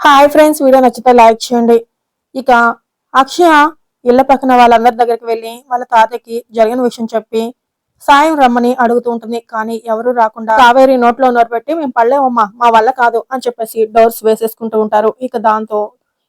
Hi friends video నచ్చితే like చేయండి. ఇక అక్షయ ఇళ్ళ పక్కన వాళ్ళందరి దగ్గరికి వెళ్ళి వాళ్ళ తాతయ్యకి జరిగిన విషయం చెప్పి సాయం రమ్మని అడుగుతూ ఉంటుంది. కానీ ఎవరు రాకుండా కావేరి నోట్లో నోరు పెట్టి మేము పడలేమమ్మా మా వల్ల కాదు అని చెప్పేసి డోర్స్ వేసేసుకుంటూ ఉంటారు. ఇక దాంతో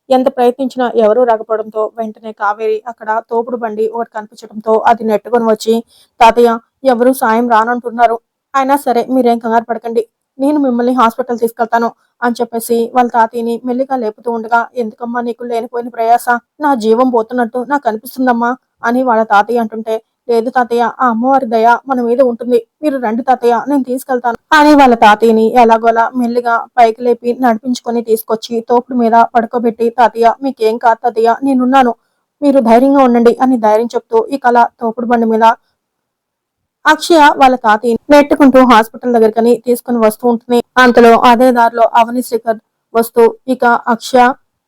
ఎంత ప్రయత్నించినా ఎవరూ రాకపోవడంతో వెంటనే కావేరి అక్కడ తోపుడు బండి ఒకటి కనిపించడంతో అది నెట్టుకొని వచ్చి తాతయ్య ఎవరు సాయం రానంటున్నారు. అయినా సరే మీరేం కంగారు పడకండి. నేను మిమ్మల్ని హాస్పిటల్ తీసుకెళ్తాను అని చెప్పేసి వాళ్ళ తాతయ్యని మెల్లిగా లేపుతూ ఉండగా ఎందుకమ్మా నీకు లేనిపోయిన ప్రయాస? నా జీవం పోతున్నట్టు నాకు అనిపిస్తుందమ్మా అని వాళ్ళ తాతయ్య అంటుంటే లేదు తాతయ్య ఆ అమ్మవారి దయ మన మీద ఉంటుంది. మీరు రండి తాతయ్య నేను తీసుకెళ్తాను అని వాళ్ళ తాతయ్యని ఎలాగోలా మెల్లిగా పైకి లేపి నడిపించుకొని తీసుకొచ్చి తోపుడు మీద పడుకోబెట్టి తాతయ్య మీకేం కాదు తాతయ్య నేనున్నాను. మీరు ధైర్యంగా ఉండండి అని ధైర్యం చెప్తూ ఈ కళ తోపుడు బండి మీద అక్షయ వాళ్ళ తాతయ్యని నెట్టుకుంటూ హాస్పిటల్ దగ్గరకని తీసుకుని వస్తూ ఉంటుంది. అంతలో అదే దారిలో అవని శేఖర్ వస్తూ ఇక అక్షయ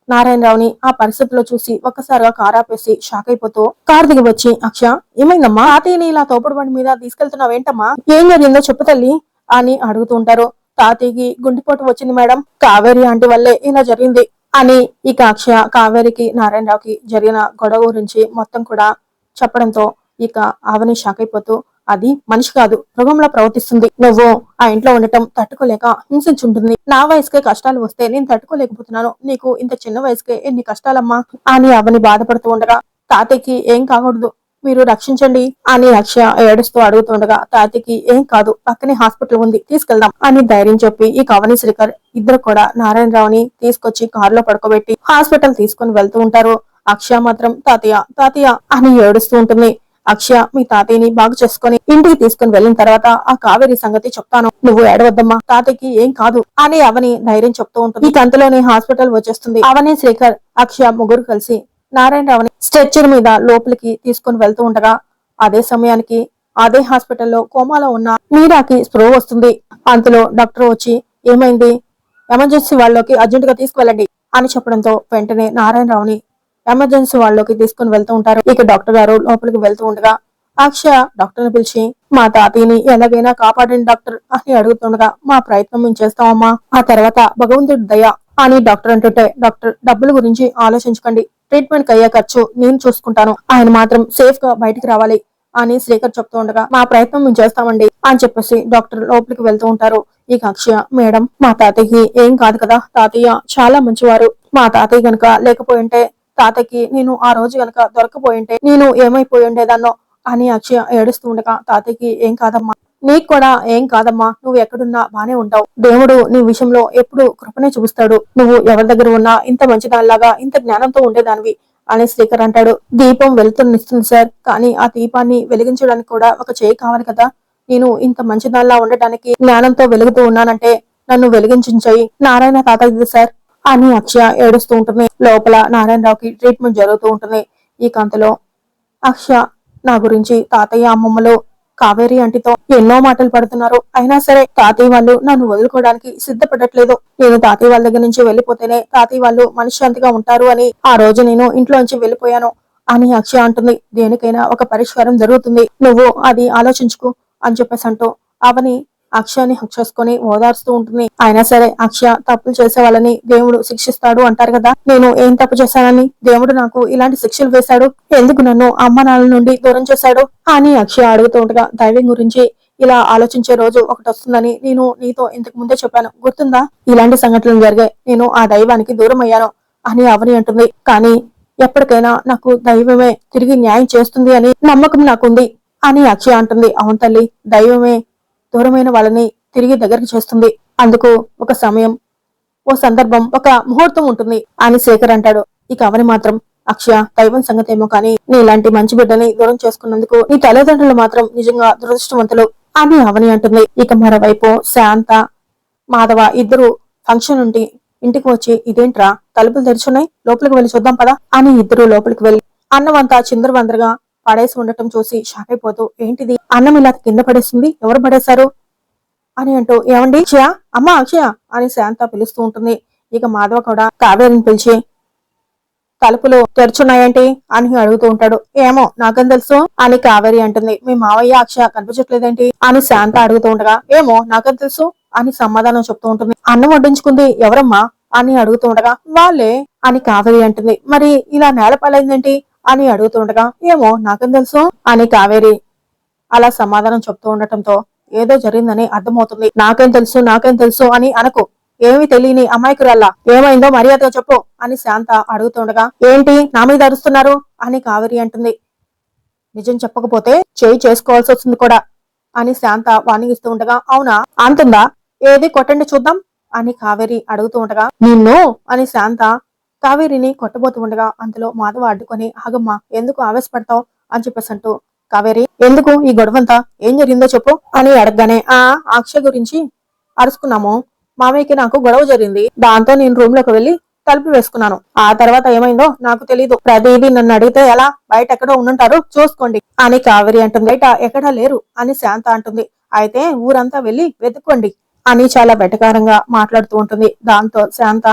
నారాయణరావుని ఆ పరిస్థితిలో చూసి ఒక్కసారిగా కారాపేసి షాక్ అయిపోతూ కార్ దిగి వచ్చి అక్షయ ఏమైందమ్మా? తాతయ్యని ఇలా తోపుడు బండి మీద తీసుకెళ్తున్నావేంటమ్మా ఏం జరిగిందో చెప్పు తల్లి అని అడుగుతూ ఉంటారు. తాతయ్యకి గుండెపోటు వచ్చింది మేడం కావేరి ఆంటీ వల్లే ఇలా జరిగింది అని ఇక అక్షయ కావేరికి నారాయణరావుకి జరిగిన గొడవ గురించి మొత్తం కూడా చెప్పడంతో ఇక అవని షాక్ అయిపోతూ అది మనిషి కాదు మృగంలా ప్రవర్తిస్తుంది. నువ్వు ఆ ఇంట్లో ఉండటం తట్టుకోలేక హింసించుంటుంది. నా వయసుకే కష్టాలు వస్తే నేను తట్టుకోలేకపోతున్నాను. నీకు ఇంత చిన్న వయసుకే ఎన్ని కష్టాలమ్మా? అని అవని బాధపడుతూ ఉండగా తాతయ్యకి ఏం కాకూడదు. మీరు రక్షించండి. అని అక్షయ ఏడుస్తూ అడుగుతుండగా తాతయ్యకి ఏం కాదు పక్కనే హాస్పిటల్ ఉంది తీసుకెళ్దాం అని ధైర్యం చెప్పి ఈ కవని శ్రీకర్ ఇద్దరు కూడా నారాయణరావుని తీసుకొచ్చి కారులో పడుకోబెట్టి హాస్పిటల్ తీసుకుని వెళ్తూ ఉంటారు. అక్షయ మాత్రం తాతయ్య తాతయ్య అని ఏడుస్తూ ఉంటుంది. అక్షయ మీ తాతయ్యని బాగు చేసుకుని ఇంటికి తీసుకుని వెళ్ళిన తర్వాత ఆ కావేరి సంగతి చెప్తాను. నువ్వు ఏడవద్దమ్మా తాతయ్యకి ఏం కాదు అని అవని ధైర్యం చెప్తూ ఉంటుంది. ఈ కంతలోనే హాస్పిటల్ వచ్చేస్తుంది. అవని శ్రీకర్ అక్షయ ముగ్గురు కలిసి నారాయణరావుని స్ట్రెచ్చర్ మీద లోపలికి తీసుకుని వెళ్తూ ఉండగా అదే సమయానికి అదే హాస్పిటల్లో కోమాలో ఉన్న మీరాకి స్ప్రో వస్తుంది. అంతలో డాక్టర్ వచ్చి ఏమైంది? ఎమర్జెన్సీ వాళ్ళకి అర్జెంట్గా తీసుకువెళ్ళండి అని చెప్పడంతో వెంటనే నారాయణరావుని ఎమర్జెన్సీ వాళ్ళకి తీసుకుని వెళ్తూ ఉంటారు. ఇక డాక్టర్ గారు లోపలికి వెళ్తూ ఉండగా అక్ష డాక్టర్ని పిలిచి మా తాతయ్యని ఎలాగైనా కాపాడండి డాక్టర్ అని అడుగుతుండగా మా ప్రయత్నం మేము చేస్తామమ్మా. ఆ తర్వాత భగవంతుడి దయ అని డాక్టర్ అంటుంటే డాక్టర్ డబ్బుల గురించి ఆలోచించకండి. ట్రీట్మెంట్కి అయ్యే ఖర్చు నేను చూసుకుంటాను. ఆయన మాత్రం సేఫ్గా బయటికి రావాలి అని శ్రీకర్ చెప్తూ ఉండగా మా ప్రయత్నం మేము చేస్తామండి అని చెప్పేసి డాక్టర్ లోపలికి వెళ్తూ ఉంటారు. ఇక అక్షయ మేడం మా తాతయ్యకి ఏం కాదు కదా. తాతయ్య చాలా మంచివారు. మా తాతయ్య గనుక లేకపోయింటే తాతకి నేను ఆ రోజు గనక దొరకపోయింటే నేను ఏమైపోయి ఉండేదాన్నో అని అక్షయ ఏడుస్తూ ఉండగా ఏం కాదమ్మా నీకు కూడా ఏం కాదమ్మా నువ్వు ఎక్కడున్నా బానే ఉంటావు. దేవుడు నీ విషయంలో ఎప్పుడు కృపనే చూపిస్తాడు. నువ్వు ఎవరి దగ్గర ఉన్నా ఇంత మంచిదానిలాగా ఇంత జ్ఞానంతో ఉండేదానివి. అని శ్రీకర్ అంటాడు. దీపం వెలుతురునిస్తుంది సార్ కానీ ఆ దీపాన్ని వెలిగించడానికి కూడా ఒక చేయి కావాలి కదా. నేను ఇంత మంచిదానిలా ఉండటానికి జ్ఞానంతో వెలుగుతూ ఉన్నానంటే నన్ను వెలిగించాయి నారాయణ తాత ఇది సార్. అని అక్షయ ఏడుస్తూ ఉంటుంది. లోపల నారాయణరావుకి ట్రీట్మెంట్ జరుగుతూ ఉంటుంది. ఈ కంతలో అక్షయ నా గురించి తాతయ్య అమ్మమ్మలు కావేరి అంటితో ఎన్నో మాటలు పడుతున్నారు. అయినా సరే తాతయ్య వాళ్ళు నన్ను వదులుకోవడానికి సిద్ధపడట్లేదు. నేను తాతయ్య వాళ్ళ దగ్గర నుంచి వెళ్ళిపోతేనే తాతయ్య వాళ్ళు మనశ్శాంతిగా ఉంటారు అని ఆ రోజు నేను ఇంట్లోంచి వెళ్ళిపోయాను అని అక్షయ అంటుంది. దేనికైనా ఒక పరిష్కారం జరుగుతుంది. నువ్వు అది ఆలోచించుకు అని చెప్పేసి అంటూ అవని అక్షయాన్ని హక్ ఓదార్స్తూ ఉంటుంది. అయినా సరే అక్షయ తప్పులు చేసే వాళ్ళని దేవుడు శిక్షిస్తాడు అంటారు కదా. నేను ఏం తప్పు చేశానని దేవుడు నాకు ఇలాంటి శిక్షలు వేశాడు? ఎందుకు నన్ను అమ్మ నాన్న నుండి దూరం చేశాడు? అని అక్షయ అడుగుతూ ఉండగా దైవం గురించి ఇలా ఆలోచించే రోజు ఒకటి వస్తుందని నేను నీతో ఇంతకు ముందే చెప్పాను. గుర్తుందా? ఇలాంటి సంఘటనలు జరిగాయి నేను ఆ దైవానికి దూరం అయ్యాను అని అవని అంటుంది. కానీ ఎప్పటికైనా నాకు దైవమే తిరిగి న్యాయం చేస్తుంది అని నమ్మకం నాకుంది అని అక్షయ అంటుంది. అవును తల్లి దైవమే దూరమైన వాళ్ళని తిరిగి దగ్గరికి చేస్తుంది. అందుకు ఒక సమయం ఓ సందర్భం ఒక ముహూర్తం ఉంటుంది అని శేఖర్ అంటాడు. ఇక అవని మాత్రం అక్షయ దైవం సంగతేమో కానీ నీ ఇలాంటి మంచి బిడ్డని దూరం చేసుకున్నందుకు నీ తల్లిదండ్రులు మాత్రం నిజంగా దురదృష్టవంతులు అని అవని అంటుంది. ఇక మరోవైపు శాంత మాధవ ఇద్దరు ఫంక్షన్ నుండి ఇంటికి వచ్చి ఇదేంట్రా? తలుపులు తెరుచున్నాయి లోపలికి వెళ్ళి చూద్దాం పదా అని ఇద్దరు లోపలికి వెళ్ళి అన్నమంతా చిందరవందరగా పడేసి ఉండటం చూసి షాక్ అయిపోతూ ఏంటిది? అన్నం ఇలా కింద పడేస్తుంది ఎవరు పడేశారు? అని అంటూ ఏమండి? అక్షయ? అమ్మా అక్షయ? అని శాంత పిలుస్తూ ఉంటుంది. ఇక మాధవ కూడా కావేరిని పిలిచి తలుపులు తెరుచున్నాయేంటి? అని అడుగుతూ ఉంటాడు. ఏమో నాకేం తెలుసు? అని కావేరి అంటుంది. మీ మావయ్య అక్షయ కనిపించట్లేదేంటి? అని శాంత అడుగుతూ ఉండగా ఏమో నాకేం తెలుసు? అని సమాధానం చెప్తూ ఉంటుంది. అన్నం వడ్డించుకుంది ఎవరమ్మా? అని అడుగుతూ ఉండగా వాళ్ళే అని కావేరి అంటుంది. మరి ఇలా నేలపాలైందేంటి అని అడుగుతుండగా ఏమో నాకేం తెలుసు? అని కావేరి అలా సమాధానం చెప్తూ ఉండటంతో ఏదో జరిగిందని అర్థమవుతుంది. నాకేం తెలుసు నాకేం తెలుసు అని అనకు. ఏమి తెలియని అమాయకురల్లా. ఏమైందో మర్యాదగా చెప్పు. అని శాంత అడుగుతుండగా ఏంటి? నా మీద అరుస్తున్నారు? అని కావేరి అంటుంది. నిజం చెప్పకపోతే చేయి చేసుకోవాల్సి వస్తుంది కూడా. అని శాంత వార్నింగ్ ఇస్తూ ఉండగా అవునా? అంటుందా ఏది కొట్టండి చూద్దాం. అని కావేరి అడుగుతూ ఉండగా నిన్ను? అని శాంత కావేరిని కొట్టబోతూ ఉండగా అంతలో మాధవ అడ్డుకొని ఆగమ్మా ఎందుకు ఆవేశపడతావు? అని చెప్పేసంటూ కావేరి ఎందుకు ఈ గొడవంతా? ఏం జరిగిందో చెప్పు అని అడగగానే ఆ అక్షయ్ గురించి అరుచుకున్నాము మామయ్యకి నాకు గొడవ జరిగింది. దాంతో నేను రూమ్లోకి వెళ్ళి తలుపు వేసుకున్నాను. ఆ తర్వాత ఏమైందో నాకు తెలియదు ప్రదీది నన్ను అడిగితే ఎలా? బయట ఎక్కడో ఉండుంటారు? చూసుకోండి అని కావేరి అంటుంది. బయట ఎక్కడా లేరు అని శాంత అంటుంది. అయితే ఊరంతా వెళ్ళి వెతుక్కోండి అని చాలా బెటకారంగా మాట్లాడుతూ ఉంటుంది. దాంతో శాంత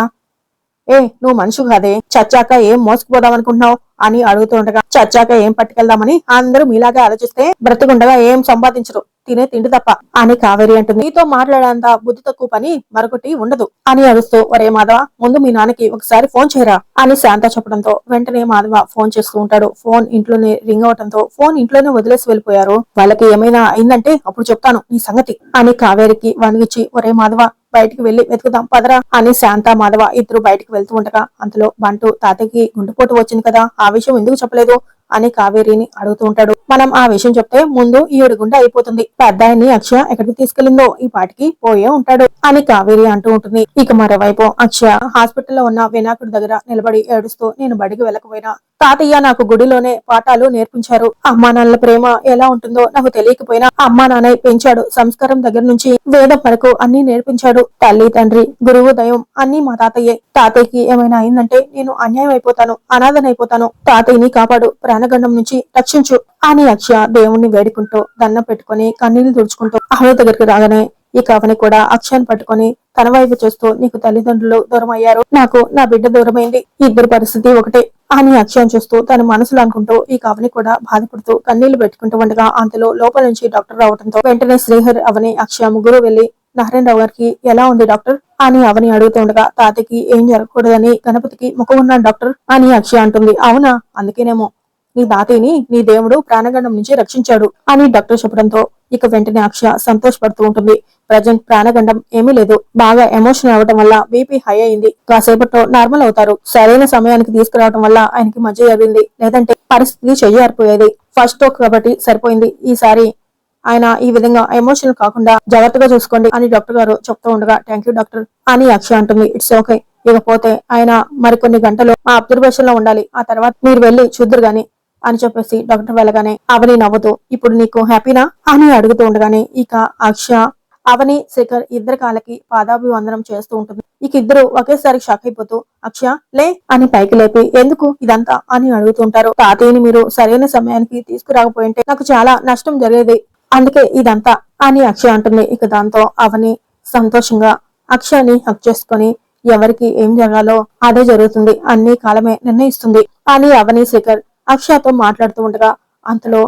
ఏ నువ్వు మనిషి కాదే. చచ్చాక ఏం మోసుకుపోదాం అనుకుంటున్నావు అని అడుగుతుండగా చచ్చాక ఏం పట్టుకెళ్దామని అందరూ మీలాగే ఆలోచిస్తే బ్రతుకుండగా ఏం సంపాదించరు. తినే తిండి తప్ప. అని కావేరి అంటుంది. నీతో మాట్లాడేంత బుద్ధి తక్కువ పని మరొకటి ఉండదు. అని అరుస్తూ ఒరే మాధవ ముందు మీ నాన్నకి ఒకసారి ఫోన్ చేయరా? అని శాంత చెప్పడంతో వెంటనే మాధవ ఫోన్ చేస్తూ ఉంటాడు. ఫోన్ ఇంట్లోనే రింగ్ అవటంతో ఫోన్ ఇంట్లోనే వదిలేసి వెళ్ళిపోయారు. వాళ్ళకి ఏమైనా అయిందంటే అప్పుడు చెప్తాను నీ సంగతి. అని కావేరికి వణిగిచ్చి ఒరే మాధవ బయటికి వెళ్ళి వెతుకుదాం పదరా అని శాంత మాధవ ఇద్దరు బయటికి వెళ్తూ ఉండగా అంతలో బంటు తాతకి గుండెపోటు వచ్చింది కదా. ఆ విషయం ఎందుకు చెప్పలేదు? అని కావేరిని అడుగుతూ ఉంటాడు. మనం ఆ విషయం చెప్తే ముందు ఈ గుండె అయిపోతుంది. పెద్ద ఆయన్ని అక్షయ ఎక్కడికి తీసుకెళ్ళిందో ఈ పాటికి పోయే ఉంటాడు అని కావేరి అంటూ ఉంటుంది. ఇక మరోవైపు అక్షయ హాస్పిటల్లో ఉన్న వినాయకుడి దగ్గర నిలబడి ఏడుస్తూ నేను బడికి వెళ్ళకపోయినా. తాతయ్య నాకు గుడిలోనే పాఠాలు నేర్పించారు. అమ్మా నాన్నల ప్రేమ ఎలా ఉంటుందో నాకు తెలియకపోయినా అమ్మా నాన్న పెంచాడు. సంస్కారం దగ్గర నుంచి వేదం వరకు అన్ని నేర్పించాడు. తల్లి తండ్రి గురువు దయం అన్ని మా తాతయ్యే. తాతయ్యకి ఏమైనా అయిందంటే నేను అన్యాయం అయిపోతాను అనాథనైపోతాను. తాతయ్యని కాపాడు. ప్రాణగండం నుంచి రక్షించు అని అక్షయ దేవుణ్ణి వేడుకుంటూ దండం పెట్టుకుని కన్నీళ్ళు తుడుచుకుంటూ ఆవిడ దగ్గరికి రాగానే ఇక అవని కూడా అక్షయాన్ని పట్టుకొని తన వైపు చూస్తూ నీకు తల్లిదండ్రులు దూరం అయ్యారు నాకు నా బిడ్డ దూరమైంది. ఇద్దరు పరిస్థితి ఒకటే. అని అక్షయం చూస్తూ తన మనసులో అనుకుంటూ ఈ కవని కూడా బాధపడుతూ కన్నీళ్ళు పెట్టుకుంటూ ఉండగా అంతలో లోపల నుంచి డాక్టర్ రావడంతో వెంటనే శ్రీహర్ అవని అక్షయ ముగ్గురు వెళ్ళి నారాయణరావు గారికి ఎలా ఉంది డాక్టర్? అని అవని అడుగుతూ ఉండగా తాతకి ఏం జరగకూడదని గణపతికి ముఖం డాక్టర్? అని అక్షయ అంటుంది అవునా అందుకేనేమో. నీ తాతయ్యని నీ దేవుడు ప్రాణగండం నుంచి రక్షించాడు అని డాక్టర్ చెప్పడంతో ఇక వెంటనే అక్షయ సంతోషపడుతూ ఉంటుంది. ప్రజెంట్ ప్రాణగండం ఏమీ లేదు. బాగా ఎమోషన్ అవ్వడం వల్ల బీపీ హై అయింది. కాసేపట్లో నార్మల్ అవుతారు. సరైన సమయానికి తీసుకురావడం వల్ల ఆయనకి మధ్య జరిగింది. లేదంటే పరిస్థితి చెయ్యారిపోయేది. ఫస్ట్ టోక్ కాబట్టి సరిపోయింది. ఈసారి ఆయన ఈ విధంగా ఎమోషనల్ కాకుండా జాగ్రత్తగా చూసుకోండి అని డాక్టర్ గారు చెప్తూ ఉండగా థ్యాంక్ యూ డాక్టర్ అని అక్షయ అంటుంది. It's okay. ఇకపోతే ఆయన మరికొన్ని గంటలు ఆ అబ్జర్వేషన్లో ఉండాలి. ఆ తర్వాత మీరు వెళ్ళి చూద్దరు గాని అని చెప్పేసి డాక్టర్ వెళ్ళగానే అవని నవ్వుతూ ఇప్పుడు నీకు హ్యాపీనా? అని అడుగుతూ ఉండగానే ఇక అక్ష అవని శేఖర్ ఇద్దరు కాళ్ళకి పాదాభివందనం చేస్తూ ఉంటుంది. ఇక ఇద్దరు ఒకేసారి షాక్ అయిపోతూ అక్ష లే అని పైకి లేపి ఎందుకు ఇదంతా? అని అడుగుతుంటారు తాతయ్యని మీరు సరైన సమయానికి తీసుకురాకపోయింటే నాకు చాలా నష్టం జరిగేది. అందుకే ఇదంతా అని అక్ష అంటుంది. ఇక దాంతో అవని సంతోషంగా అక్షని హక్ చేసుకుని ఎవరికి ఏం జరగాలో అదే జరుగుతుంది. అన్ని కాలమే నిర్ణయిస్తుంది అని అవని శేఖర్ అక్షయతో మాట్లాడుతూ ఉండగా అంతలో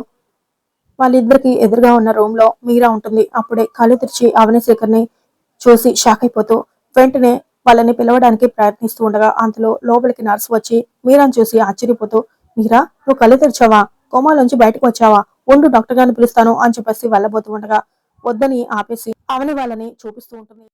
వాళ్ళిద్దరికి ఎదురుగా ఉన్న రూమ్లో మీరా ఉంటుంది. అప్పుడే కళ్ళు తెరిచి అవనిశేఖర్ని చూసి షాక్ అయిపోతూ వెంటనే వాళ్ళని పిలవడానికి ప్రయత్నిస్తూ ఉండగా అంతలో లోపలికి నర్సు వచ్చి మీరాని చూసి ఆశ్చర్యపోతూ మీరా నువ్వు కళ్ళు తెరిచావా? కోమాలోంచి బయటకు వచ్చావా? ఉండు డాక్టర్ గారిని పిలుస్తాను అని చెప్పేసి వెళ్ళబోతూ ఉండగా వద్దని ఆపేసి అవని వాళ్ళని చూపిస్తూ ఉంటుంది.